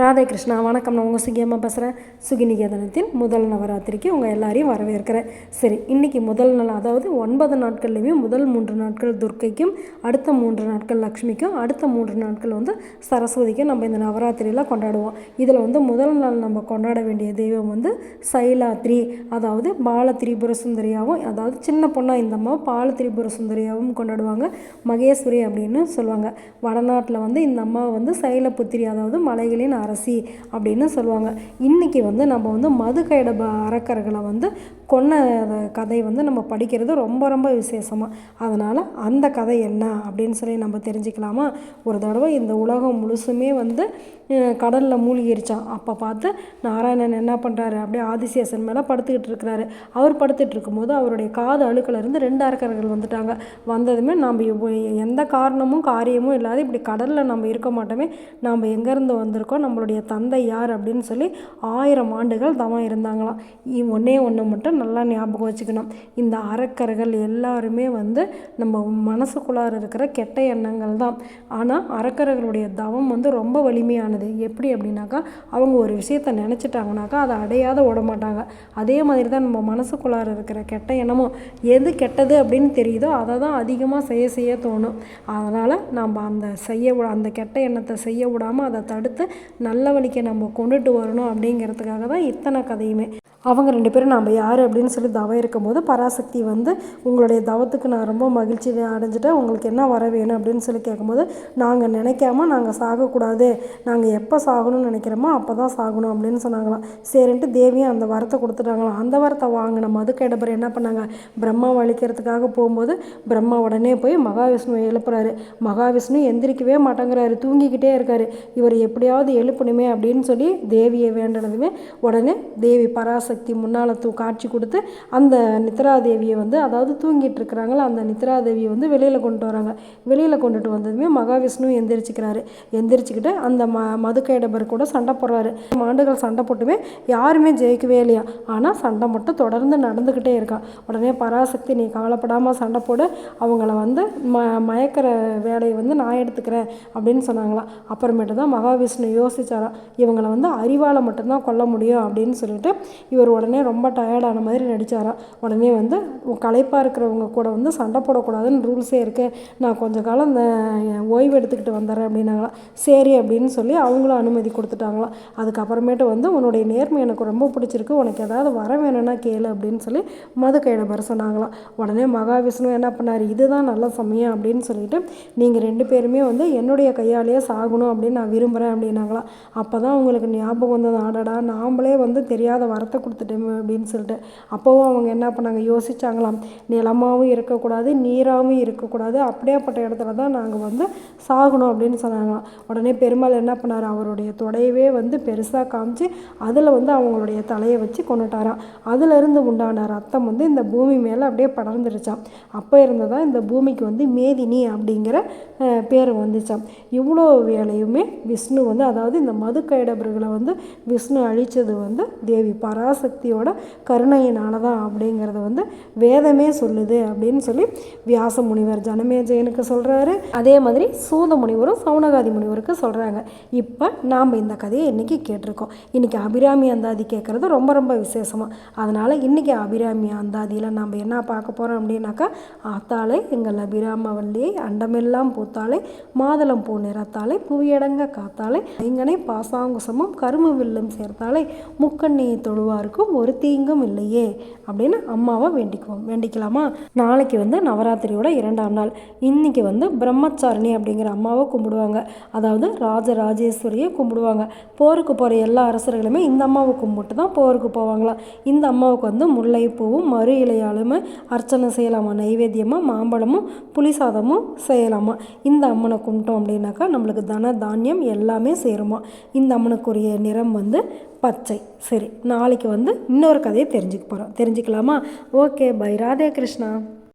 ராதே கிருஷ்ணா வணக்கம். நான் உங்கள் சுகியம்மா பேசுகிறேன் சுகிநிகேதனத்தின் முதல் நவராத்திரிக்கு உங்கள் எல்லாரையும் வரவேற்கிறேன். சரி இன்றைக்கி முதல் நாள் அதாவது ஒன்பது நாட்கள்லையுமே முதல் மூன்று நாட்கள் துர்க்கைக்கும் அடுத்த மூன்று நாட்கள் லக்ஷ்மிக்கும் அடுத்த மூன்று நாட்கள் வந்து சரஸ்வதிக்கும் நம்ம இந்த நவராத்திரியில் கொண்டாடுவோம். இதில் வந்து முதல் நாள் நம்ம கொண்டாட வேண்டிய தெய்வம் வந்து சைலாத்ரி அதாவது பால திரிபுர சுந்தரியாகவும் அதாவது சின்ன பொண்ணாக இந்த அம்மா பால திரிபுர சுந்தரியாகவும் கொண்டாடுவாங்க. மகேஸ்வரி அப்படின்னு சொல்லுவாங்க. வடநாட்டில் வந்து இந்த அம்மா வந்து சைலபுத்திரி அதாவது மலைகளின் அரசி அப்படின்னு சொல்லுவாங்க. இன்றைக்கி வந்து நம்ம வந்து மதுக்கைடப அரக்கர்களை வந்து கொன்ன கதை வந்து நம்ம படிக்கிறது ரொம்ப ரொம்ப விசேஷமாக அதனால் அந்த கதை என்ன அப்படின்னு சொல்லி நம்ம தெரிஞ்சுக்கலாமா? ஒரு தடவை இந்த உலகம் முழுசுமே வந்து கடலில் மூழ்கிருச்சான் அப்போ பார்த்து நாராயணன் என்ன பண்ணுறாரு அப்படியே ஆதிசேஷன் மேலே படுத்துக்கிட்டு இருக்கிறாரு. அவர் படுத்துட்டு இருக்கும்போது அவருடைய காது அழுக்கலேருந்து ரெண்டு அரக்கர்கள் வந்துட்டாங்க. வந்ததுமே நம்ம எந்த காரணமும் காரியமும் இல்லாத இப்படி கடலில் நம்ம இருக்க மாட்டோமே. நாம் எங்கேருந்து வந்திருக்கோம்? நம்மளுடைய தந்தை யார்? அப்படின்னு சொல்லி ஆயிரம் ஆண்டுகள் தவம் இருந்தாங்களாம். ஒன்றே ஒன்று மட்டும் நல்லா ஞாபகம் வச்சுக்கணும். இந்த அறக்கர்கள் எல்லாருமே வந்து நம்ம மனசுக்குள்ளார இருக்கிற கெட்ட எண்ணங்கள் தான். ஆனால் அறக்கர்களுடைய தவம் வந்து ரொம்ப வலிமையானது. எப்படி அப்படின்னாக்கா அவங்க ஒரு விஷயத்தை நினச்சிட்டாங்கனாக்கா அதை அடையாத விட மாட்டாங்க அதே மாதிரி தான் நம்ம மனசுக்குள்ளார இருக்கிற கெட்ட எண்ணமும் எது கெட்டது அப்படின்னு தெரியுதோ அதை தான் அதிகமாக செய்ய செய்ய தோணும். அதனால் நம்ம அந்த செய்ய அந்த கெட்ட எண்ணத்தை செய்ய விடாமல் அதை தடுத்து நல்ல வழிக்கு நம்ம கொண்டுட்டு வரணும் அப்படிங்கிறதுக்காக தான் இத்தனை கதையுமே. அவங்க ரெண்டு பேரும் நம்ம யார் அப்படின்னு சொல்லி தவம் இருக்கும்போது பராசக்தி வந்து உங்களுடைய தவத்துக்கு நான் ரொம்ப மகிழ்ச்சி அடைஞ்சிட்டேன். உங்களுக்கு என்ன வர வேணும் அப்படின்னு சொல்லி கேட்கும்போது நாங்கள் நினைக்காம நாங்கள் சாகக்கூடாது. நாங்கள் எப்போ சாகணும்னு நினைக்கிறோமோ அப்போ தான் சாகணும் அப்படின்னு சொன்னாங்களாம். சரின்ட்டு தேவியும் அந்த வரத்தை கொடுத்துட்டாங்களாம். அந்த வரத்தை வாங்கின மதுக்கேடபர் என்ன பண்ணாங்க? பிரம்மா வலிக்கிறதுக்காக போகும்போது பிரம்மா உடனே போய் மகாவிஷ்ணுவை எழுப்புறாரு. மகாவிஷ்ணு எந்திரிக்கவே மாட்டேங்கிறாரு. தூங்கிக்கிட்டே இருக்காரு. இவர் எப்படியாவது எழுப்பணுமே அப்படின்னு சொல்லி தேவியை வேண்டினதுமே உடனே தேவி பராசக்தி பராசக்தி முன்னால் தூ காட்சி கொடுத்து அந்த நித்ராதேவியை வந்து அதாவது தூங்கிட்டு இருக்கிறாங்களா அந்த நித்ராதேவியை வந்து வெளியில் கொண்டு வராங்க. வெளியில் கொண்டுட்டு வந்ததுமே மகாவிஷ்ணு எந்திரிச்சிக்கிறாரு. எந்திரிச்சுக்கிட்டு அந்த ம மதுக்கைடபர் கூட சண்டை போடுறாரு. ஆண்டுகள் சண்டை போட்டுமே யாருமே ஜெயிக்கவே இல்லையா? ஆனால் சண்டை மட்டும் தொடர்ந்து நடந்துக்கிட்டே இருக்கா. உடனே பராசக்தி நீ கவலைப்படாமல் சண்டை போடு. அவங்கள வந்து ம மயக்கிற வேலையை வந்து நான் எடுத்துக்கிறேன் அப்படின்னு சொன்னாங்களாம் அப்புறமேட்டு தான் மகாவிஷ்ணு யோசிச்சாராம். இவங்களை வந்து அறிவால் மட்டும்தான் கொல்ல முடியும் அப்படின்னு சொல்லிட்டு இவர் உடனே ரொம்ப டயர்டான மாதிரி நடித்தாராம் உடனே வந்து களைப்பாக இருக்கிறவங்க கூட வந்து சண்டை போடக்கூடாதுன்னு ரூல்ஸே இருக்குது நான் கொஞ்சம் காலம் இந்த ஓய்வு எடுத்துக்கிட்டு வந்துடுறேன் அப்படின்னாங்களாம் சரி அப்படின்னு சொல்லி அவங்களும் அனுமதி கொடுத்துட்டாங்களாம் அதுக்கப்புறமேட்டு வந்து உன்னுடைய நேர்மை எனக்கு ரொம்ப பிடிச்சிருக்கு. உனக்கு ஏதாவது வர வேணும்னா கேளு அப்படின்னு சொல்லி மது கையில சொன்னாங்களாம் உடனே மகாவிஷ்ணு என்ன பண்ணார் இதுதான் நல்ல சமயம் அப்படின்னு சொல்லிட்டு நீங்கள் ரெண்டு பேருமே வந்து என்னுடைய கையாலேயே சாகணும் அப்படின்னு நான் விரும்புகிறேன் அப்படின்னாங்களாம் அப்போ தான் அவங்களுக்கு ஞாபகம் வந்தது ஆடடா நாம்ளே வந்து தெரியாத வரத்தை கொடுத்துட்டோமே அப்படின்னு சொல்லிட்டு அப்போவும் அவங்க என்ன பண்ணாங்க? யோசிச்சாங்களாம். நிலமாகவும் இருக்கக்கூடாது நீராகவும் இருக்கக்கூடாது. அப்படியேப்பட்ட இடத்துல தான் நாங்கள் வந்து சாகணும் அப்படின்னு சொன்னாங்களாம். உடனே பெருமாள் என்ன பண்ணார்? அவருடைய தொடையவே வந்து பெருசாக காமிச்சு அதில் வந்து அவங்களுடைய தலையை வச்சு கொண்டுட்டாராம் அதிலிருந்து உண்டான ரத்தம் வந்து இந்த பூமி மேலே அப்படியே படர்ந்துருச்சான் அப்போ இருந்ததான் இந்த பூமிக்கு வந்து மேதினி அப்படிங்கிற பேர் வந்துச்சான் இவ்வளோ வேலையுமே விஷ்ணு வந்து அதாவது இந்த மது கைடபர்களை வந்து விஷ்ணு அழித்தது வந்து தேவி பராச பராசக்தியோட கருணையினால தான் அப்படிங்கிறத வந்து வேதமே சொல்லுது அப்படின்னு சொல்லி வியாச முனிவர் ஜனமேஜயனுக்கு சொல்கிறாரு அதே மாதிரி சூத முனிவரும் சவுனகாதி முனிவருக்கு சொல்கிறாங்க இப்போ நாம் இந்த கதையை இன்றைக்கி கேட்டிருக்கோம். இன்றைக்கி அபிராமி அந்தாதி கேட்குறது ரொம்ப ரொம்ப விசேஷமாக அதனால் இன்றைக்கி அபிராமி அந்தாதியில் நம்ம என்ன பார்க்க போகிறோம் அப்படின்னாக்கா ஆத்தாளை எங்கள் அபிராமவல்லியை அண்டமெல்லாம் பூத்தாளை மாதளம் பூ நிறத்தாளை புவியடங்க காத்தாளை ஐங்கனை பாசாங்குசமும் கரும வில்லும் சேர்த்தாளை முக்கண்ணியை தொழுவார் யாருக்கும் ஒரு தீங்கும் இல்லையே அப்படின்னு அம்மாவை வேண்டிக்குவோம் வேண்டிக்கலாமா? நாளைக்கு வந்து நவராத்திரியோட இரண்டாம் நாள். இன்றைக்கி வந்து பிரம்மச்சாரணி அப்படிங்கிற அம்மாவை கும்பிடுவாங்க. அதாவது ராஜராஜேஸ்வரியை கும்பிடுவாங்க. போருக்கு போகிற எல்லா அரசர்களுமே இந்த அம்மாவை கும்பிட்டு தான் போருக்கு போவாங்களாம் இந்த அம்மாவுக்கு வந்து முல்லைப்பூவும் மறு இலையாலுமே அர்ச்சனை செய்யலாமா? நைவேத்தியமாக மாம்பழமும் புளி சாதமும் செய்யலாமா? இந்த அம்மனை கும்பிட்டோம் அப்படின்னாக்கா நம்மளுக்கு தன தானியம் எல்லாமே சேருமா? இந்த அம்மனுக்குரிய நிறம் வந்து பச்சை. சரி நாளைக்கு வந்து இன்னொரு கதையை தெரிஞ்சுக்க போகிறோம் தெரிஞ்சுக்கலாமா? Okay bye. ராதே கிருஷ்ணா.